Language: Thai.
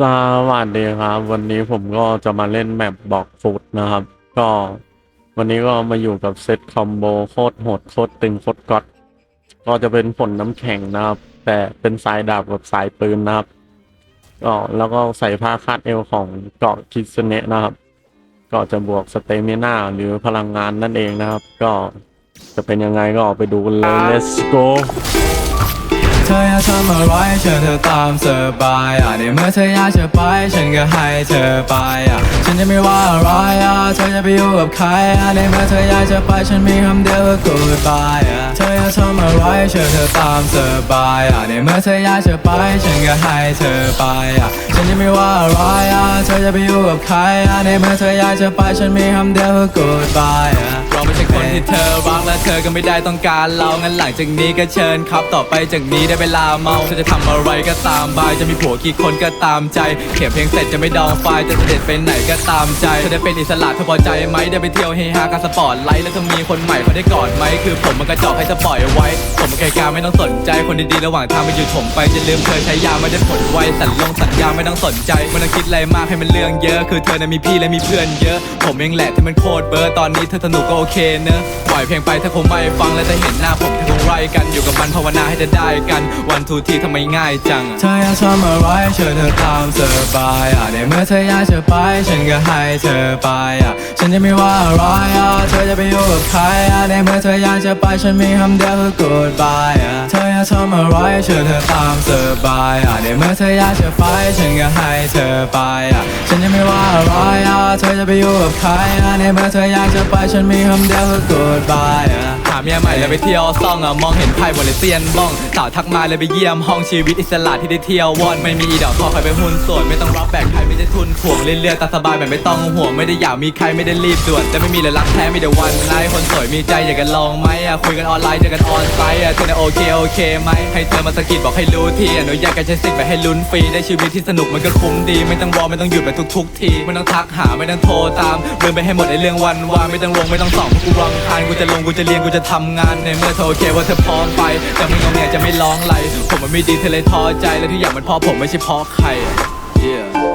สวัสดีครับ วันนี้ผมก็จะมาเล่นแมปบอกฟุตนะครับ ก็วันนี้ก็มาอยู่กับเซตคอมโบโคตรโหดโคตรตึงโคตรก๊อตก็จะเป็นผลน้ำแข็งนะครับ แต่เป็นสายดาบกับสายปืนนะครับก็แล้วก็ใส่ผ้าคาดเอวของเกาะคิสเนะนะครับ ก็จะบวกสเตมินาหรือพลังงานนั่นเองนะครับ ก็จะเป็นยังไงก็ไปดูกันเลย let's go เธอย ทำอะไรเชิญเธอตามสบายอะในเมื่อเธออยากจะไป ฉันก็ให้เธอไปอะฉันจะไม่ว่าอะไรอะเธอจะไปอยู่กับใครอะในเมื่อเธออยากจะไปฉันมีคำเดียวคือ goodbye อะเธออยากทำอะไรเชิญเธอตามสบายอะในเมื่อเธออยากจะไป ฉันก็ให้เธอไปอะฉันจะไม่ว่าอะไรอะเธอจะไปอยู่กับใครอะในเมื่อเธออยากจะไปฉันมีคำเดียวคือ goodbye อะเราไม่ใช่คนที่เธอรักและเธอก็ไม่ได้ต้องการเรางั้นหลังจากนี้ก็เชิญครับต่อไปจากนี้ได้เวลาเมาเธอจะทำอะไรก็ตามบายจะมีผัวกี่คนก็ตามใจ เขียนเพลงเสร็จจะไม่ดองไฟจะเสด็จไปไหนก็ตามใจเธอได้เป็นอิสระเธอพอใจไหมได้ไปเที่ยวเฮฮากับสปอร์ตไลท์แล้วเธอมีคนใหม่เขาได้กอดไหมคือผมมันกระจอกให้สปล่อยไว้ ผมมันไกลกาไม่ต้องสนใจคนดีๆระหว่างทางไปอยู่ผมไปจะลืมเธอใช้ยาไม่ได้ผลไวสัญลงสัญญาไม่ต้องสนใจไม่ต้องคิดอะไรมากให้มันเรื่องเยอะ คือเธอน่ะมีพี่และมีเพื่อนเยอะ ผมเองแหละที่มันโคตรเบอร์ตอนนี้เธอสนุกก็โอเคเนอะปล่อยเพลงไปถ้าคงไม่ฟังแล้วจะเห็นหน้าผมเธอคงไรกันอยู่กับมันภาวนาให้จะได้กันวันทูทีทำไมง่ายจังเธออยากทำอะไรเชิญเธอตามสบายอะในเมื่อเธออยากจะไปฉันก็ให้เธอไปอะฉันจะไม่ว่าอะไรอะเธอจะไปอยู่กับใครอะในเมื่อเธออยากจะไปฉันมีคำเดียวคือ goodbye อะเธออยากทำ อะไรเชิญเธอตามสบายอะในเมื่อเธออยากจะไปฉันก็ให้เธอไปอะฉันจะไม่ว่าอะไรอะเธอจะไปอยู่กับใครอะในเมื่อเธออยากจะไปฉันมีคำเดียวคือ goodbye อะหาเมียใหม่แล้วไปเที่ยวซ่องอะมองเห็นไพ่บริเซียนบ้องสาวทักมาเลยไปเยี่ยมห้องชีวิตอิสระที่ได้เที่ยววอนไม่มีอีดอกคอใครไปหุ้นส่วนไม่ต้องรับแบกใครไม่ได้ทุนถ่วงเรื่อยๆตาสบายแบบไม่ต้องห่วงไม่ได้อยากมีใครไม่ได้รีบด่วนแต่ไม่มีเลยรักแท้มีแต่วันไล่คนสวยมีใจอยากกันลองไหมอะคุยกันออนไลน์เจอกันออนไซต์อะเธอน่ะโอเคโอเคไหมให้เธอมาสะกิดบอกให้รู้ทีอนุญาตการใช้สิทธิ์ไปให้ลุ้นฟรีได้ชีวิตที่สนุกมันก็คุ้มดี ไม่ต้องรอไม่ต้องหยุดแบบทุกๆทีไม่ต้องทักหาไม่ต้องโทรตามลืมไปให้หมดในเรื่องวันวานไม่ต้องลงไม่ต้องส่องเพราะกูรำคานกูจะลงกูจะเรียนกูจะทำงานในเมื่อเธอโอเคว่าเธอพร้อมไปจะไม่งอแงจะไม่ร้องไรผมมันไม่ดีเธอเลยท้อใจและทุกอย่างมันเพราะผมไม่ใช่เพราะใคร yeah